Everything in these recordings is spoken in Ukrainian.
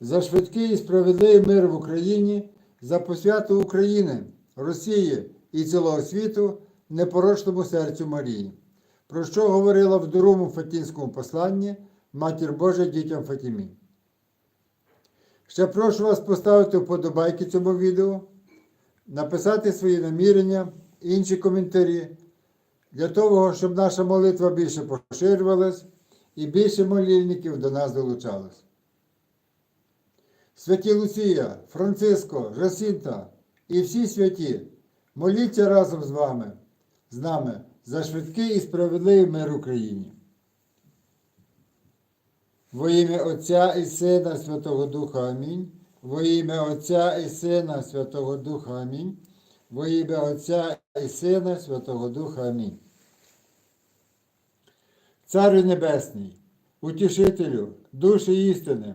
за швидкий і справедливий мир в Україні, за посвяту України, Росії і цілого світу непорочному серцю Марії, про що говорила в другому Фатінському посланні Матір Божа дітям Фатімі. Ще прошу вас поставити вподобайки цьому відео, написати свої намірення, інші коментарі, для того, щоб наша молитва більше поширювалась і більше молільників до нас долучалось. Святі Луція, Франциско, Жасінта і всі святі, моліться разом з вами, з нами за швидкий і справедливий мир Україні. Во ім'я Отця і Сина Святого Духа Амінь. Во ім'я Отця і Сина Святого Духа Амінь. Во ім'я Отця і Сина Святого Духа Амінь. Царю Небесний, утішителю, душі істини,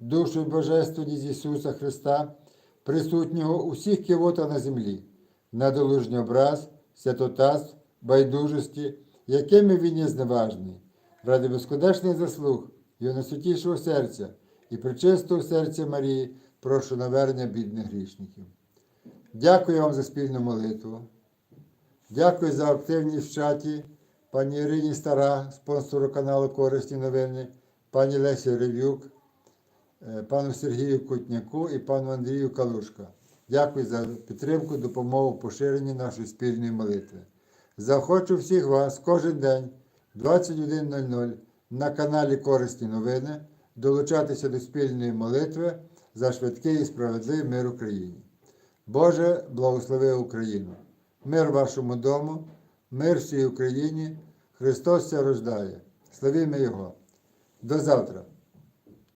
душу і божественність Ісуса Христа, присутнього у всіх кивота на землі, надолужній образ, святотатств, байдужості, якими він є зневажний, ради безконечних заслуг Його найсвятішого серця і причистого серця Марії, прошу навернення бідних грішників. Дякую вам за спільну молитву. Дякую за активність в чаті пані Ірині Стара, спонсору каналу Корисні новини, пані Лесі Ревюк, пану Сергію Кутняку і пану Андрію Калушка. Дякую за підтримку, допомогу в поширенні нашої спільної молитви. Захочу всіх вас кожен день, 21.00 на каналі Корисні новини, долучатися до спільної молитви за швидкий і справедливий мир Україні. Боже, благослови Україну! мир вашому дому, мир всій Україні. Христос ся рождає. Славімо Його. До завтра.